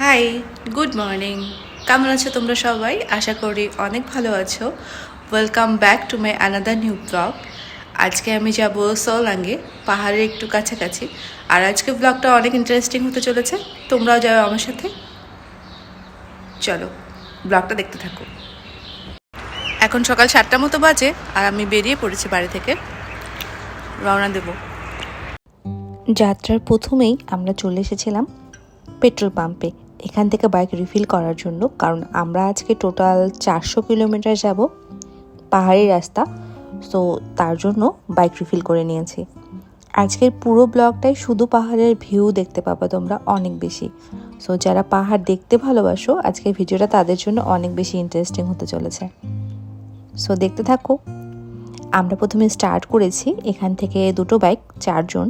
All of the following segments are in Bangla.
হাই গুড মর্নিং কেমন আছো তোমরা সবাই? আশা করি অনেক ভালো আছো। Welcome back to my another new blog আজকে আমি যাব সোলাঙ্গে, পাহাড়ের একটু কাছাকাছি। আর আজকে ব্লগটা অনেক ইন্টারেস্টিং হতে চলেছে। তোমরাও যাবে আমার সাথে। চলো ব্লগটা দেখতে থাকো। এখন সকাল সাতটা মতো বাজে, আর আমি বেরিয়ে পড়েছি বাড়ি থেকে। রওনা দেবো। যাত্রার প্রথমেই আমরা চলে এসেছিলাম পেট্রোল পাম্পে। এখান থেকে বাইক রিফিল করার জন্য, কারণ আমরা আজকে টোটাল চারশো কিলোমিটার যাব পাহাড়ি রাস্তা সো তার জন্য বাইক রিফিল করে নিয়েছি। আজকের পুরো ব্লগটাই শুধু পাহাড়ের ভিউ দেখতে পাবা তোমরা অনেক বেশি। সো যারা পাহাড় দেখতে ভালোবাসো, আজকের ভিডিওটা তাদের জন্য অনেক বেশি ইন্টারেস্টিং হতে চলেছে। সো দেখতে থাকো। আমরা প্রথমে স্টার্ট করেছি এখান থেকে দুটো বাইক চারজন।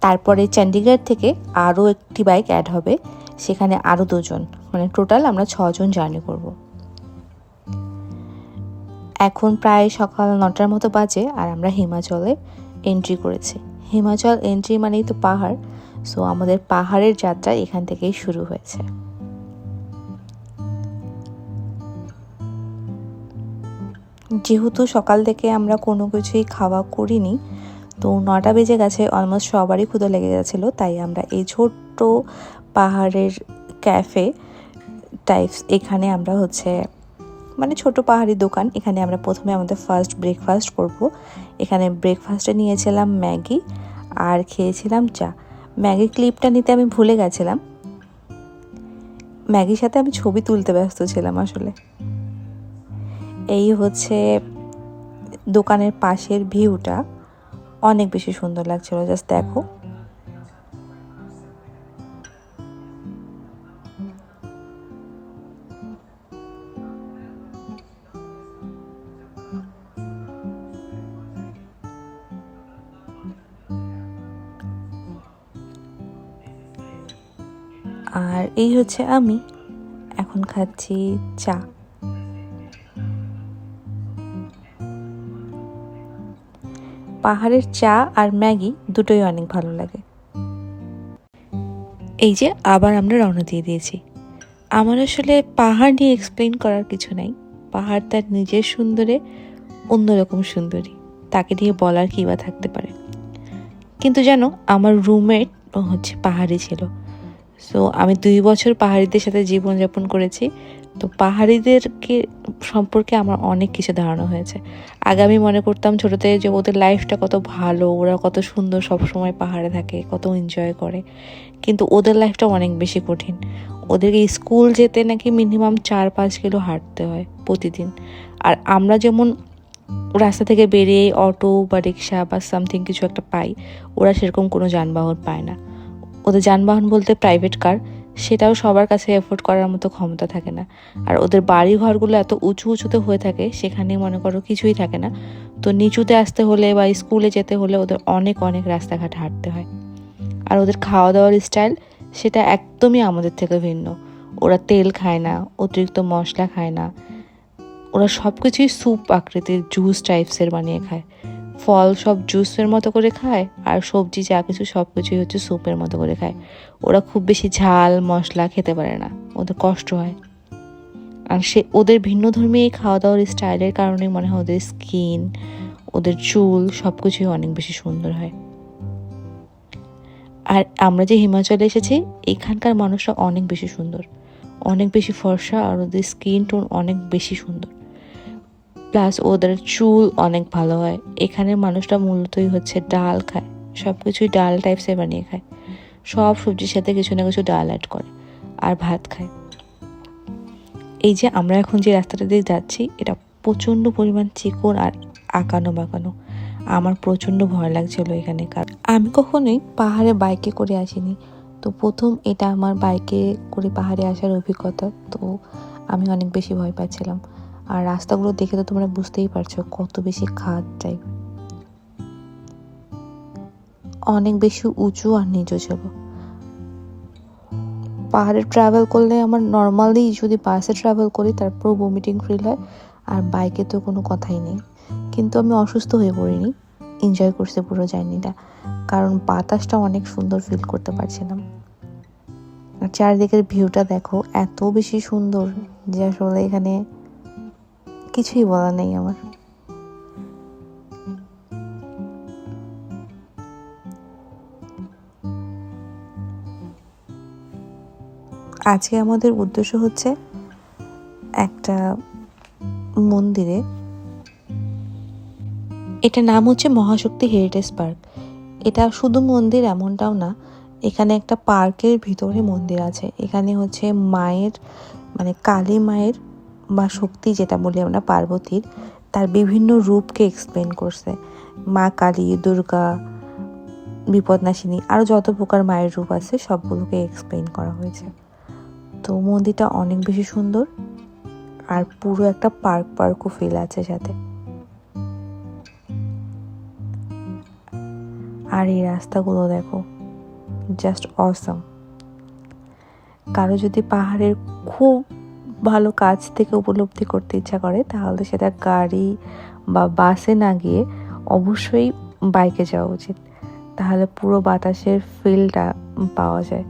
তারপরে চণ্ডীগড় থেকে আরও একটি বাইক অ্যাড হবে। সেখানে আরও দুজন মানে টোটাল আমরা ছজন জার্নি করব। এখন প্রায় সকাল নটার মতো বাজে আর আমরা হিমাচলে এন্ট্রি করেছি। হিমাচল এন্ট্রি মানেই তো পাহাড় সো আমাদের পাহাড়ের যাত্রা এখান থেকেই শুরু হয়েছে। যেহেতু সকাল থেকে আমরা কোনো কিছুই খাওয়া করিনি, তো নটা বেজে গেছে অলমোস্ট সবারই ক্ষুদা লেগে গেছিল, তাই আমরা এই ছোট্ট পাহাড়ের ক্যাফে টাইপস এখানে আমরা হচ্ছে মানে ছোট পাহাড়ি দোকান। এখানে আমরা প্রথমে আমাদের ফার্স্ট ব্রেকফাস্ট করব। এখানে ব্রেকফাস্টে নিয়েছিলাম ম্যাগি আর খেয়েছিলাম চা। ম্যাগির ক্লিপটা নিতে আমি ভুলে গেছিলাম। ম্যাগির সাথে আমি ছবি তুলতে ব্যস্ত ছিলাম আসলে। এই হচ্ছে দোকানের পাশের ভিউটা অনেক বেশি সুন্দর লাগছিল জাস্ট দেখো। আর এই হচ্ছে আমি। এখন খাচ্ছি চা। পাহাড়ের চা আর ম্যাগি দুটোই অনেক ভালো লাগে। এই যে আবার আমরা রওনা দিয়ে দিয়েছি। আমার আসলে পাহাড় নিয়ে এক্সপ্লেন করার কিছু নাই। পাহাড় তার নিজের সুন্দরে অন্যরকম সুন্দরী। তাকে নিয়ে বলার কী বা থাকতে পারে? কিন্তু জানো, আমার রুমমেট হচ্ছে পাহাড়ি ছিল। সো আমি দুই বছর পাহাড়িদের সাথে জীবনযাপন করেছি। তো পাহাড়িদেরকে সম্পর্কে আমার অনেক কিছু ধারণা হয়েছে। আগে আমি মনে করতাম ছোটোতে যে ওদের লাইফটা কত ভালো, ওরা কত সুন্দর সব সময় পাহাড়ে থাকে, কত এনজয় করে। কিন্তু ওদের লাইফটা অনেক বেশি কঠিন। ওদেরকে স্কুল যেতে নাকি মিনিমাম চার পাঁচ কিলো হাঁটতে হয় প্রতিদিন। আর আমরা যেমন রাস্তা থেকে বেরিয়ে অটো বা রিক্সা বা সামথিং কিছু একটা পাই, ওরা সেরকম কোনো যানবাহন পায় না। ওদের যানবাহন বলতে প্রাইভেট কার সেটাও সবার কাছে এফোর্ড করার মতো ক্ষমতা থাকে না। আর ওদের বাড়ি ঘরগুলো এত উঁচু উঁচুতে হয়ে থাকে, সেখানে মনে করো কিছুই থাকে না। তো নিচুতে আসতে হলে বা স্কুলে যেতে হলে ওদের অনেক অনেক রাস্তাঘাট হাঁটতে হয়। আর ওদের খাওয়া দাওয়ার স্টাইল সেটা একদমই আমাদের থেকে ভিন্ন। ওরা তেল খায় না, অতিরিক্ত মশলা খায় না। ওরা সব কিছুই স্যুপ আকৃতির জুস টাইপসের বানিয়ে খায়। ফল সব জুসের মতো করে খায় আর সবজি যা কিছু সব কিছুই হচ্ছে স্যুপের মতো করে খায়। ওরা খুব বেশি ঝাল, মশলা খেতে পারে না। ওদের কষ্ট হয়। আর সে ওদের ভিন্ন ধর্মী এই খাওয়া দাওয়ার স্টাইলের কারণে মনে হয় ওদের স্কিন, ওদের চুল সব কিছুই অনেক বেশি সুন্দর হয়। আর আমরা যে হিমাচলে এসেছি, এখানকার মানুষরা অনেক বেশি সুন্দর। অনেক বেশি ফর্সা আর ওদের স্কিন টোন অনেক বেশি সুন্দর। প্লাস ওদের চুল অনেক ভালো হয়। এখানের মানুষরা মূলতই হচ্ছে ডাল খায়। সব কিছুই ডাল টাইপসে বানিয়ে খায়। সব সবজির সাথে কিছু না কিছু ডাল অ্যাড করে আর ভাত খায়। এই যে আমরা এখন যে রাস্তাটা দিয়ে যাচ্ছি, এটা প্রচণ্ড পরিমাণ চিকন আর আঁকানো বাঁকানো। আমার প্রচণ্ড ভয় লাগছিল এখানে কারণ আমি কখনোই পাহাড়ে বাইকে করে আসিনি। তো প্রথম এটা আমার বাইকে করে পাহাড়ে আসার অভিজ্ঞতা। তো আমি অনেক বেশি ভয় পাচ্ছিলাম। আর রাস্তাগুলো দেখে তো তোমরা বুঝতেই পারছ কত বেশি খাদ টাইপ। অনেক বেশি উঁচু আর নিচু ছিল। পাহাড়ে ট্রাভেল করলে আমার নর্মালি যদি বাসে ট্রাভেল করি তারপর ভমিটিং ফিল হয় আর বাইকে তো কোনো কথাই নেই। কিন্তু আমি অসুস্থ হয়ে পড়িনি এনজয় করছি পুরো জার্নিটা কারণ বাতাসটা অনেক সুন্দর ফিল করতে পারছিলাম আর চারিদিকের ভিউটা দেখো, এত বেশি সুন্দর যে আসলে এখানে কিছুই বলা নেই আমার। আজকে আমাদের উদ্দেশ্য হচ্ছে একটা মন্দিরে, এটার নাম হচ্ছে মহাশক্তি হেরিটেজ পার্ক। এটা শুধু মন্দির এমনটাও না, এখানে একটা পার্কের ভিতরে মন্দির আছে। এখানে হচ্ছে মায়ের মানে কালী মায়ের বা শক্তি যেটা বলি আমরা, পার্বতীর, তার বিভিন্ন রূপকে এক্সপ্লেন করছে। মা কালী, দুর্গা, বিপদনাশিনী আরও যত প্রকার মায়ের রূপ আছে, সবগুলোকে এক্সপ্লেন করা হয়েছে। তো মন্দিরটা অনেক বেশি সুন্দর আর পুরো একটা পার্ক পার্কও ফিল আছে সাথে। আর এই রাস্তাগুলো দেখো জাস্ট অসম কারও যদি পাহাড়ের খুব ভালো কাজ থেকে উপলব্ধি করতে ইচ্ছা করে, তাহলে সেটা গাড়ি বা বাসে না গিয়ে অবশ্যই বাইকে যাওয়া উচিত। তাহলে পুরো বাতাসের ফিলটা পাওয়া যায়।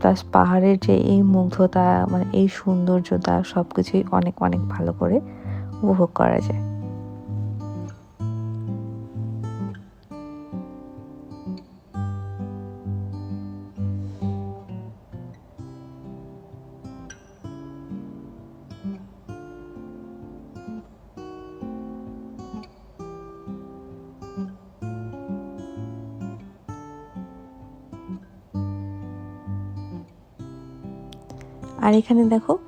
প্লাস পাহাড়ের যে এই মুগ্ধতা মানে এই সৌন্দর্যতা সব কিছুই অনেক অনেক ভালো করে উপভোগ করা যায়। আর এখানে দেখো,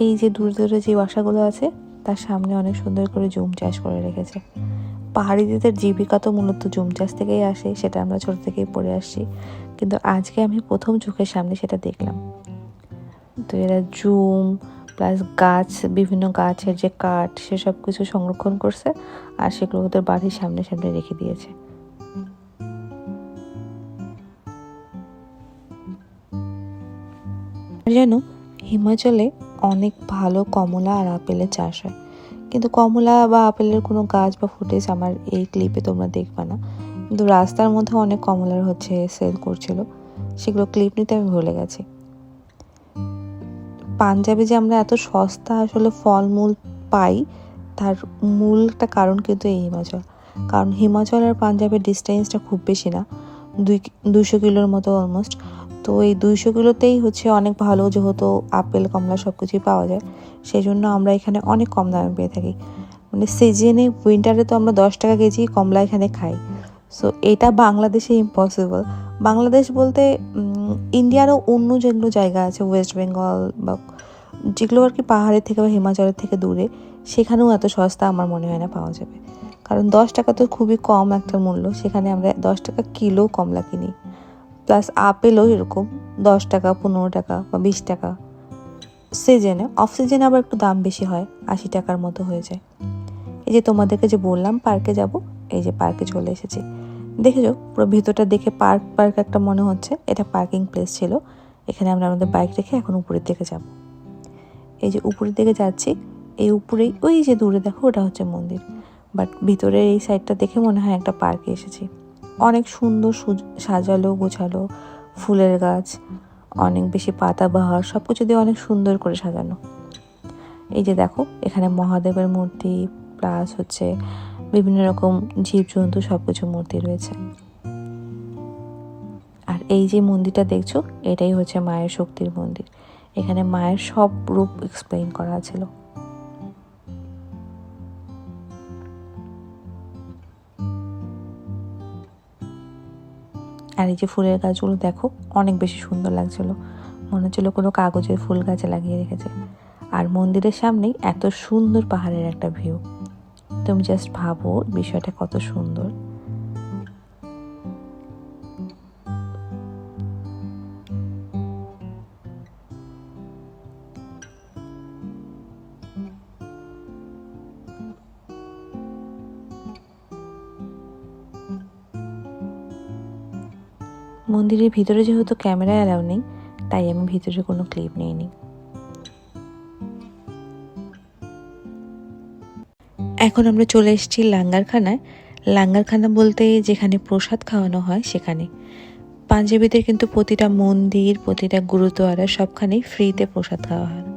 এই যে দূর দূরে যে বাসাগুলো আছে, তার সামনে অনেক সুন্দর করে জুম চাষ করে রেখেছে। পাহাড়িদের জীবিকা তো মূলত জুম চাষ থেকেই আসে, সেটা আমরা ছোট থেকেই পড়ে আসছি। কিন্তু আজকে আমি প্রথম চোখের সামনে সেটা দেখলাম। তো এরা জুম প্লাস গাছ, বিভিন্ন গাছের যে কাঠ, সেসব কিছু সংরক্ষণ করছে, আর সেগুলো ওদের বাড়ির সামনে সামনে রেখে দিয়েছে। জানো হিমাচলে অনেক ভালো কমলা আর আপেলের চাষ হয়। কিন্তু কমলা বা আপেলের কোনো গাছ বা ফুটেজ আমার এই ক্লিপে তোমরা দেখবে না। কিন্তু রাস্তার মধ্যে অনেক কমলার হচ্ছে সেল করছিল। সেগুলো ক্লিপ নিতে আমি ভুলে গেছি। পাঞ্জাবে যে আমরা এত সস্তা আসলে ফলমূল পাই, তার মূল একটা কারণ কিন্তু এই হিমাচল। কারণ হিমাচল আর পাঞ্জাবের ডিস্টেন্সটা খুব বেশি না। দুই, দুইশো কিলোর মতো অলমোস্ট তো এই দুইশো কিলোতেই হচ্ছে অনেক ভালো যেহেতু আপেল, কমলা সব কিছুই পাওয়া যায় সেই জন্য আমরা এখানে অনেক কম দামে পেয়ে থাকি। মানে সিজনে উইন্টারে তো আমরা দশ টাকা কেজি কমলা এখানে খাই। সো এটা বাংলাদেশে ইম্পসিবল বাংলাদেশ বলতে ইন্ডিয়ারও অন্য যেগুলো জায়গা আছে ওয়েস্ট বেঙ্গল বা যেগুলো আর কি পাহাড়ের থেকে বা হিমাচলের থেকে দূরে, সেখানেও এত সস্তা আমার মনে হয় না পাওয়া যাবে। কারণ দশ টাকা তো খুবই কম একটা মূল্য, সেখানে আমরা দশ টাকা কিলো কমলা কিনি। প্লাস আপেলও এরকম দশ টাকা, পনেরো টাকা বা বিশ টাকা। সিজনে অফ সিজনে আবার একটু দাম বেশি হয়, আশি টাকার মতো হয়ে যায়। এই যে তোমাদেরকে যে বললাম পার্কে যাব, এই যে পার্কে চলে এসেছি। দেখেছ পুরো ভেতরটা দেখে পার্ক পার্ক একটা মনে হচ্ছে, এটা পার্কিং প্লেস ছিল। এখানে আমরা আমাদের বাইক রেখে এখন উপরের দিকে যাব। এই যে উপরের দিকে যাচ্ছি, এই উপরেই, ওই যে দূরে দেখো, ওটা হচ্ছে মন্দির। বাট ভিতরের এই সাইডটা দেখে মনে হয় একটা পার্কে এসেছি। অনেক সুন্দর সাজালো, গোছালো ফুলের গাছ, অনেক বেশি পাতাবাহার সব কিছু দিয়ে অনেক সুন্দর করে সাজানো। এই যে দেখো, এখানে মহাদেবের মূর্তি, প্লাস হচ্ছে বিভিন্ন রকম জীবজন্তু সব কিছু মূর্তি রয়েছে। আর এই যে মন্দিরটা দেখছ, এটাই হচ্ছে মায়ের শক্তির মন্দির। এখানে মায়ের সব রূপ এক্সপ্লেইন করা ছিল। আর এই যে ফুলের গাছগুলো দেখো, অনেক বেশি সুন্দর লাগছিল। মনে হচ্ছিল কোনো কাগজের ফুল গাছে লাগিয়ে রেখেছে। আর মন্দিরের সামনেই এত সুন্দর পাহাড়ের একটা ভিউ তুমি জাস্ট ভাবো বিষয়টা কত সুন্দর। মন্দিরের ভিতরে যেহেতু ক্যামেরা অ্যালাউ নেই তাই আমি ভিতরে কোনো ক্লিপ নিইনি। এখন আমরা চলে এসেছি লাঙ্গারখানায়। লাঙ্গারখানা বলতে যেখানে প্রসাদ খাওয়ানো হয় সেখানে। পাঞ্জাবিদের কিন্তু প্রতিটা মন্দির প্রতিটা গুরুদ্বারা সবখানেই ফ্রিতে প্রসাদ খাওয়া হয়।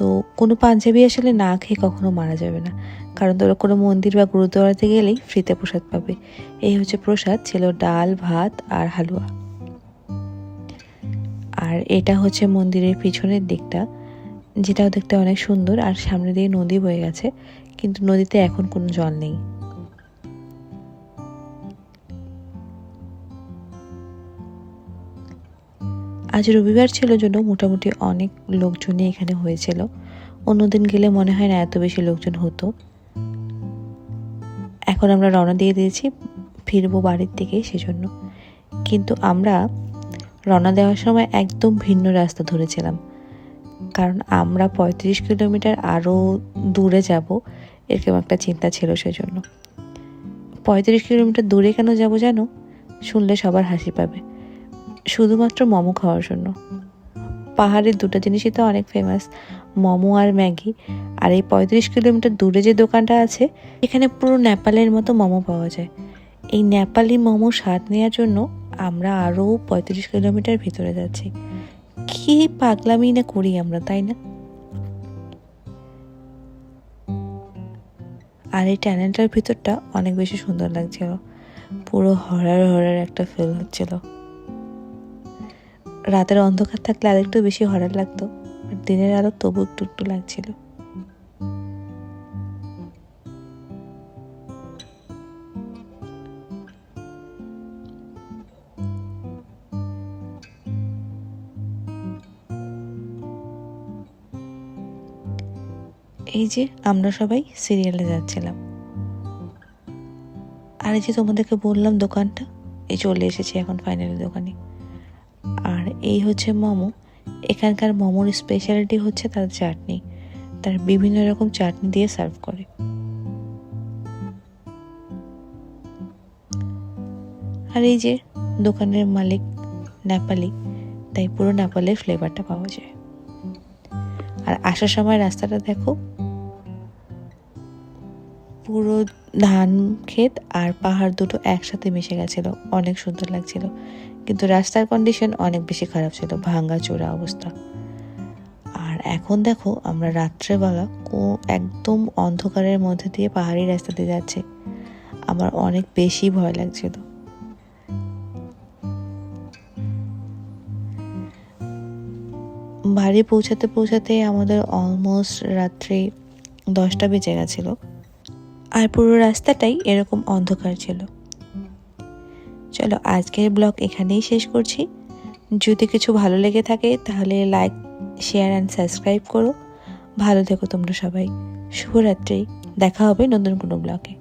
তো কোনো পাঞ্জাবি আসলে না খেয়ে কখনো মারা যাবে না। কারণ তোরা কোনো মন্দির বা গুরুদ্বারাতে গেলেই ফ্রিতে প্রসাদ পাবে। এই হচ্ছে প্রসাদ, ছিল ডাল, ভাত আর হালুয়া। আর এটা হচ্ছে মন্দিরের পিছনের দিকটা, যেটাও দেখতে অনেক সুন্দর। আর সামনে দিয়ে নদী বয়ে গেছে, কিন্তু নদীতে এখন কোনো জল নেই। আজ রবিবার ছিল জন্য মোটামুটি অনেক লোকজনই এখানে হয়েছিল। অন্যদিন গেলে মনে হয় না এত বেশি লোকজন হতো। এখন আমরা রওনা দিয়ে দিয়েছি, ফিরবো বাড়ির দিকে সেজন্য। কিন্তু আমরা রওনা দেওয়ার সময় একদম ভিন্ন রাস্তা ধরেছিলাম। কারণ আমরা পঁয়ত্রিশ কিলোমিটার আরও দূরে যাব, এরকম একটা চিন্তা ছিল সেজন্য। পঁয়ত্রিশ কিলোমিটার দূরে কেন যাব জানো? শুনলে সবার হাসি পাবে। শুধুমাত্র মোমো খাওয়ার জন্য। পাহাড়ের দুটো জিনিসই তো অনেক ফেমাস মোমো আর ম্যাগি। আর এই পঁয়ত্রিশ কিলোমিটার দূরে যে দোকানটা আছে, এখানে পুরো নেপালের মতো মোমো পাওয়া যায়। এই নেপালি মোমো স্বাদ নেওয়ার জন্য আমরা আরও পঁয়ত্রিশ কিলোমিটার ভিতরে যাচ্ছি। কি পাগলামি না করি আমরা, তাই না? আর এই ট্যানেলটার ভিতরটা অনেক বেশি সুন্দর লাগছিল। পুরো হরার হরার একটা ফিল হচ্ছিল। রাতের অন্ধকার থাকলে আরেকটু বেশি হরার লাগতো দিনের আলো তবু একটু একটু লাগছিল। এই যে আমরা সবাই সিরিয়ালে যাচ্ছিলাম। আর এই যে তোমাদেরকে বললাম দোকানটা, এই চলে এসেছি এখন ফাইনালি দোকানে। আর এই হচ্ছে মোমো। এখানকার মোমোর স্পেশালিটি হচ্ছে তার চাটনি। তার বিভিন্ন রকম চাটনি দিয়ে সার্ভ করে। আর এই যে দোকানের মালিক নেপালি, তাই পুরো নেপালের ফ্লেভারটা পাওয়া যায়। আর আসার সময় রাস্তাটা দেখো। পুরো ধান ক্ষেত আর পাহাড় দুটো একসাথে মিশে গেছিল। অনেক সুন্দর লাগছিল। কিন্তু রাস্তার কন্ডিশন অনেক বেশি খারাপ ছিল, ভাঙ্গা চোরা অবস্থা। আর এখন দেখো, আমরা রাত্রেবেলা একদম অন্ধকারের মধ্যে দিয়ে পাহাড়ি রাস্তাতে যাচ্ছে। আমার অনেক বেশি ভয় লাগছিল। বাড়ি পৌঁছাতে পৌঁছাতে আমাদের অলমোস্ট রাত্রি দশটা বেজে গেছিল। আর পুরো রাস্তাটাই এরকম অন্ধকার ছিল। চলো আজকের ব্লগ এখানেই শেষ করছি। যদি কিছু ভালো লেগে থাকে, তাহলে লাইক শেয়ার অ্যান্ড সাবস্ক্রাইব করো। ভালো থেকো তোমরা সবাই। শুভরাত্রি। দেখা হবে নতুন কোনো ব্লগে।